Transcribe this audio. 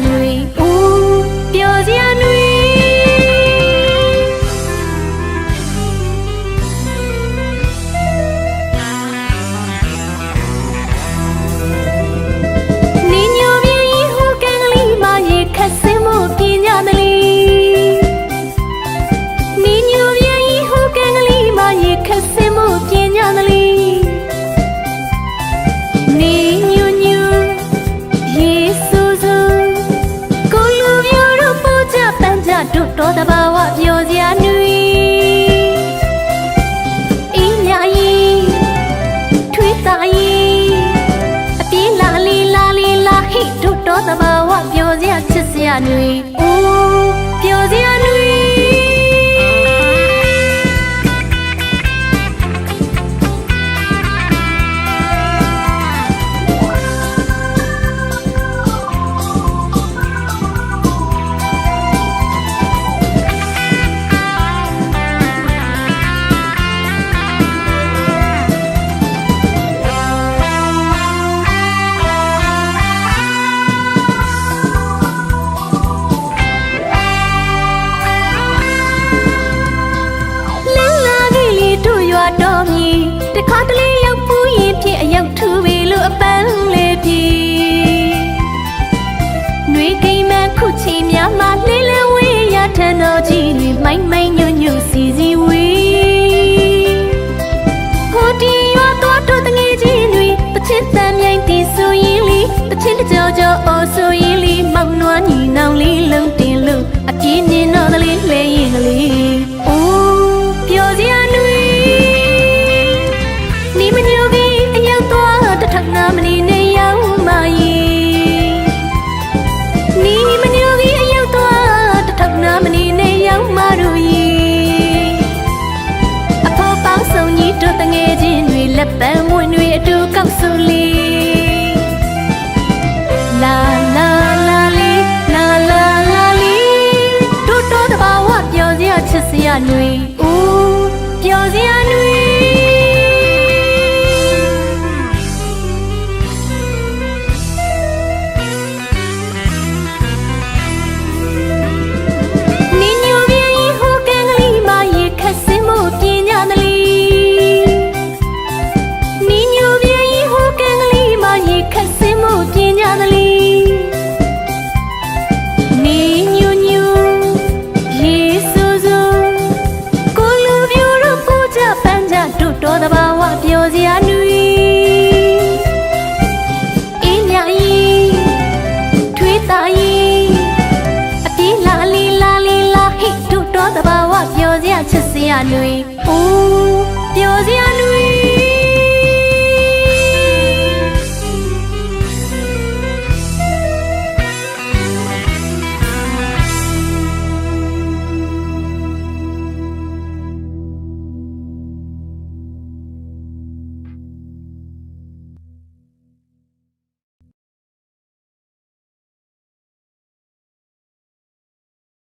January ပျော်စရာချစ်စရာတွေအိုး ရှိနေတော့တလေးလဲရင်ကလေးအိုးပျော်စရာနွေနီမညိုကြီးအရောက်သွားတထငါမနေနဲ့ရောက်မှရေနီမညိုကြီးအရောက်သွားတထငါမနေနဲ့ရောက်မှတို့ရေအဖော်ပေါင်းဆောင်ကြီးတို့တငယ်ချင်းတွေလက်ပံ nuôi ပျော်စရာချစ်စရာနှွေအိုးပျော်စရာနှွေ